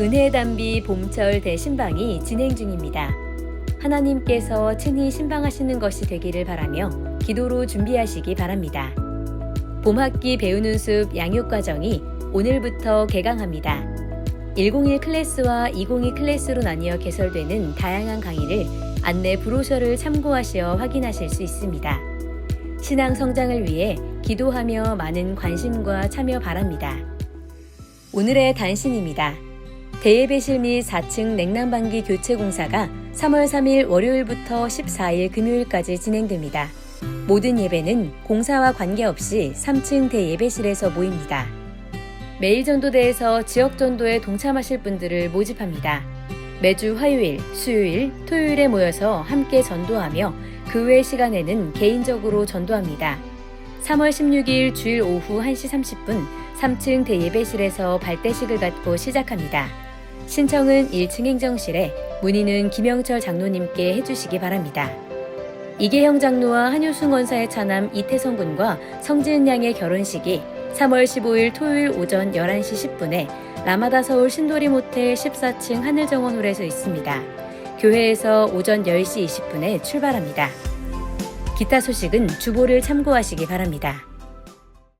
은혜 담비 봄철 대신방이 진행 중입니다. 하나님께서 친히 신방하시는 것이 되기를 바라며 기도로 준비하시기 바랍니다. 봄학기 배우는 숲 양육 과정이 오늘부터 개강합니다. 101 클래스와 202 클래스로 나뉘어 개설되는 다양한 강의를 안내 브로셔를 참고하시어 확인하실 수 있습니다. 신앙 성장을 위해 기도하며 많은 관심과 참여 바랍니다. 오늘의 단신입니다. 대예배실 및 4층 냉난방기 교체 공사가 3월 3일 월요일부터 14일 금요일까지 진행됩니다. 모든 예배는 공사와 관계없이 3층 대예배실에서 모입니다. 매일 전도대에서 지역 전도에 동참하실 분들을 모집합니다. 매주 화요일, 수요일, 토요일에 모여서 함께 전도하며 그 외 시간에는 개인적으로 전도합니다. 3월 16일 주일 오후 1시 30분 3층 대예배실에서 발대식을 갖고 시작합니다. 신청은 1층 행정실에 문의는 김영철 장로님께 해주시기 바랍니다. 이계형 장로와 한효순 원사의 차남 이태성 군과 성지은 양의 결혼식이 3월 15일 토요일 오전 11시 10분에 라마다 서울 신도리 모텔 14층 하늘정원 홀에서 있습니다. 교회에서 오전 10시 20분에 출발합니다. 기타 소식은 주보를 참고하시기 바랍니다.